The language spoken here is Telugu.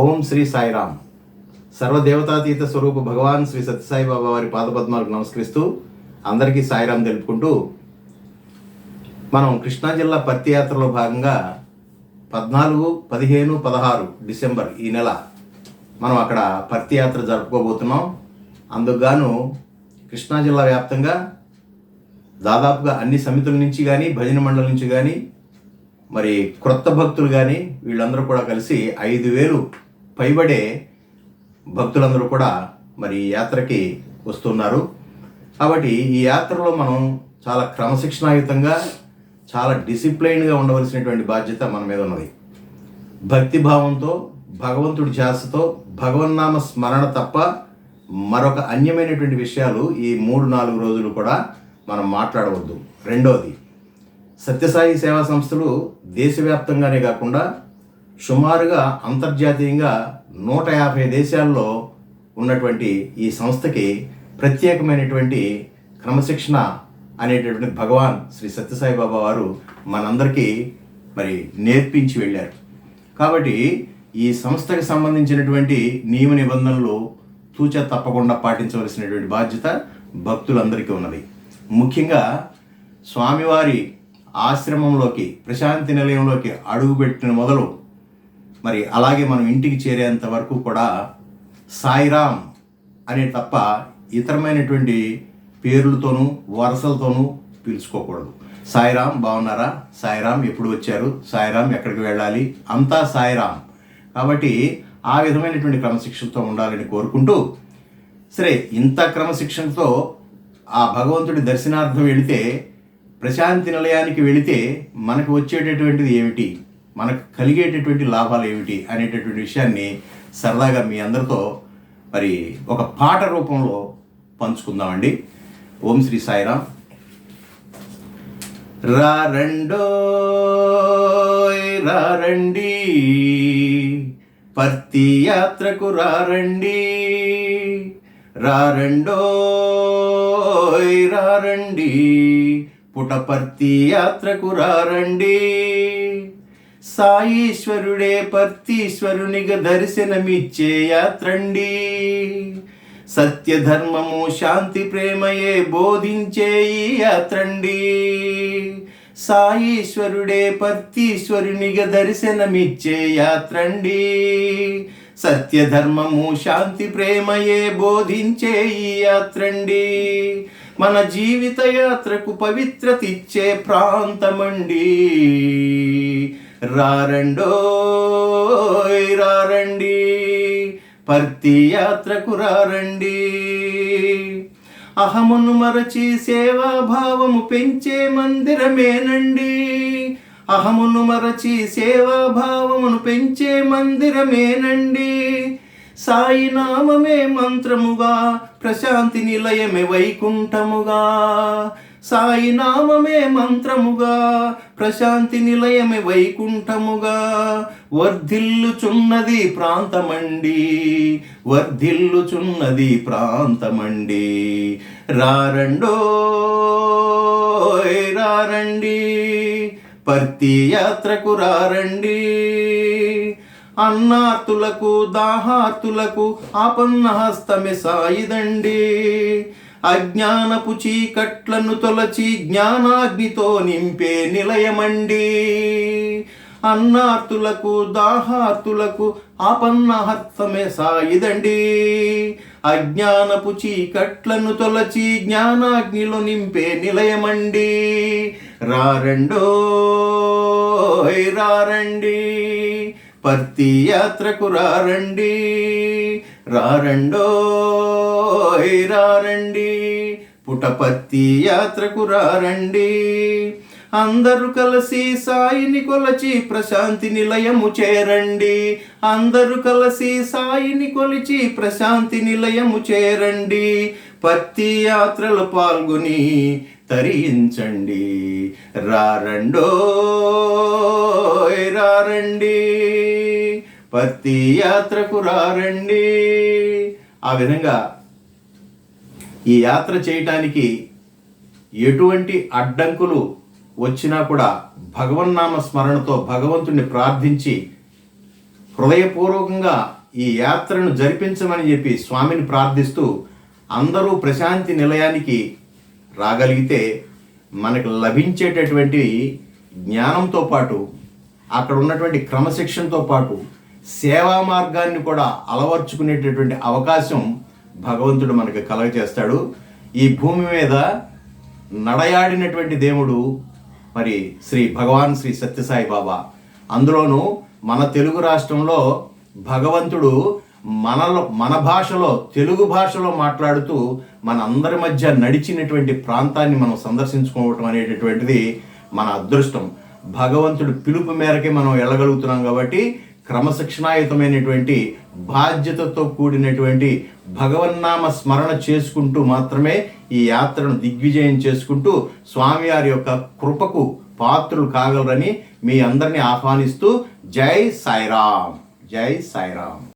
ఓం శ్రీ సాయిరామ్. సర్వదేవతాతీత స్వరూప భగవాన్ శ్రీ సత్యసాయి బాబా వారి పాదపద్మాలకు నమస్కరిస్తూ అందరికీ సాయిరామ్ తెలుపుకుంటూ మనం కృష్ణా జిల్లా పత్తి యాత్రలో భాగంగా పద్నాలుగు పదిహేను పదహారు డిసెంబర్ ఈ నెల మనం అక్కడ పత్తి యాత్ర జరుపుకోబోతున్నాం. అందుకుగాను కృష్ణా జిల్లా వ్యాప్తంగా దాదాపుగా అన్ని సమితుల నుంచి కానీ భజన మండలి నుంచి కానీ మరి క్రొత్త భక్తులు కానీ వీళ్ళందరూ కూడా కలిసి ఐదు వేలు పైబడే భక్తులందరూ కూడా మరి యాత్రకి వస్తున్నారు. కాబట్టి ఈ యాత్రలో మనం చాలా క్రమశిక్షణాయుతంగా చాలా డిసిప్లైన్గా ఉండవలసినటువంటి బాధ్యత మన మీద ఉన్నది. భక్తిభావంతో భగవంతుడి ధ్యాసతో భగవన్నామ స్మరణ తప్ప మరొక అన్యమైనటువంటి విషయాలు ఈ మూడు నాలుగు రోజులు కూడా మనం మాట్లాడవద్దు. రెండోది సత్యసాయి సేవా సంస్థలు దేశవ్యాప్తంగానే కాకుండా సుమారుగా అంతర్జాతీయంగా నూట యాభై దేశాల్లో ఉన్నటువంటి ఈ సంస్థకి ప్రత్యేకమైనటువంటి క్రమశిక్షణ అనేటటువంటి భగవాన్ శ్రీ సత్యసాయి బాబా వారు మనందరికీ మరి నేర్పించి వెళ్ళారు. కాబట్టి ఈ సంస్థకి సంబంధించినటువంటి నియమ నిబంధనలు తూచ తప్పకుండా పాటించవలసినటువంటి బాధ్యత భక్తులందరికీ ఉన్నది. ముఖ్యంగా స్వామివారి ఆశ్రమంలోకి ప్రశాంతి నిలయంలోకి అడుగుపెట్టిన మొదలు మరి అలాగే మనం ఇంటికి చేరేంత వరకు కూడా సాయిరామ్ అనే తప్ప ఇతరమైనటువంటి పేర్లతోనూ వరసలతోనూ పిలుచుకోకూడదు. సాయిరామ్ బాగున్నారా సాయిరామ్ ఎప్పుడు వచ్చారు? సాయిరామ్ ఎక్కడికి వెళ్ళాలి? అంతా సాయిరామ్. కాబట్టి ఆ విధమైనటువంటి క్రమశిక్షణతో ఉండాలని కోరుకుంటూ సరే ఇంత క్రమశిక్షణతో ఆ భగవంతుడి దర్శనార్థం వెళితే ప్రశాంతి నిలయానికి వెళితే మనకు వచ్చేటటువంటిది ఏమిటి? మనకు కలిగేటటువంటి లాభాలు ఏమిటి? అనేటటువంటి విషయాన్ని సరదాగా మీ అందరితో మరి ఒక పాట రూపంలో పంచుకుందామండి. ఓం శ్రీ సాయిరామ్. రారండోయ్ రారండి. పర్తి యాత్రకు రారండి. రారండోయ్ రారండి. పుటపర్తి యాత్రకు రారండి. సాయీశ్వరుడే పర్తీశ్వరునిగా దర్శనమిచ్చే యాత్రండి. సత్యధర్మము శాంతి ప్రేమయే బోధించే ఈ యాత్రండి. సాయీశ్వరుడే పర్తీశ్వరునిగా దర్శనమిచ్చే యాత్రండి. సత్యధర్మము శాంతి ప్రేమయే బోధించే ఈ యాత్రండి. మన జీవిత యాత్రకు పవిత్రతిచ్చే ప్రాంతమండి. రారండో రారండి. పర్తి యాత్రకు రారండి. అహమును మరచి సేవాభావము పెంచే మందిరమేనండి. అహమును మరచి సేవాభావమును పెంచే మందిరమేనండి. సాయి నామమే మంత్రముగా ప్రశాంతి నిలయమే వైకుంఠముగా. సాయి నామమే మంత్రముగా ప్రశాంతి నిలయమే వైకుంఠముగా. వర్ధిల్లుచున్నది ప్రాంతమండి వర్ధిల్లుచున్నది ప్రాంతమండి. రారండో రారండి పర్తి యాత్రకు రారండి. అన్నార్తులకు దాహార్తులకు ఆపన్నహస్తమే సాయిదండి. అజ్ఞానపు చీకట్లను తొలచి జ్ఞానాగ్నితో నింపే నిలయమండి. అన్నార్తులకు దాహార్తులకు ఆపన్నహస్తమే సాయిదండి. అజ్ఞానపు చీకట్లను తొలచి జ్ఞానాగ్నిలో నింపే నిలయమండి. రారండో రారండి. పర్తి యాత్రకు రారండి. రారండో రారండి. పుటపత్తి యాత్రకు రారండి. అందరూ కలిసి సాయిని కొలచి ప్రశాంతి నిలయము చేరండి. అందరూ కలిసి సాయిని కొలిచి ప్రశాంతి నిలయము చేరండి. పత్తి యాత్రలు పాల్గొని తరించండి. రారండో రారండి. పత్తి యాత్రకు రారండి. ఆ విధంగా ఈ యాత్ర చేయటానికి ఎటువంటి అడ్డంకులు వచ్చినా కూడా భగవన్నామ స్మరణతో భగవంతుణ్ణి ప్రార్థించి హృదయపూర్వకంగా ఈ యాత్రను జరిపించమని చెప్పి స్వామిని ప్రార్థిస్తూ అందరూ ప్రశాంతి నిలయానికి రాగలిగితే మనకు లభించేటటువంటి జ్ఞానంతో పాటు అక్కడ ఉన్నటువంటి క్రమశిక్షణతో పాటు సేవా మార్గాన్ని కూడా అలవర్చుకునేటటువంటి అవకాశం భగవంతుడు మనకు కలగజేస్తాడు. ఈ భూమి మీద నడయాడినటువంటి దేవుడు మరి శ్రీ భగవాన్ శ్రీ సత్యసాయి బాబా. అందులోనూ మన తెలుగు రాష్ట్రంలో భగవంతుడు మనలో మన భాషలో తెలుగు భాషలో మాట్లాడుతూ మన అందరి మధ్య నడిచినటువంటి ప్రాంతాన్ని మనం సందర్శించుకోవటం అనేటటువంటిది మన అదృష్టం. భగవంతుడు పిలుపు మేరకే మనం వెళ్ళగలుగుతున్నాం కాబట్టి క్రమశిక్షణాయుతమైనటువంటి బాధ్యతతో కూడినటువంటి భగవన్నామ స్మరణ చేసుకుంటూ మాత్రమే ఈ యాత్రను దిగ్విజయం చేసుకుంటూ స్వామివారి యొక్క కృపకు పాత్రులు కాగలరని మీ అందరినీ ఆహ్వానిస్తూ జై సాయిరామ్. జై సాయిరామ్.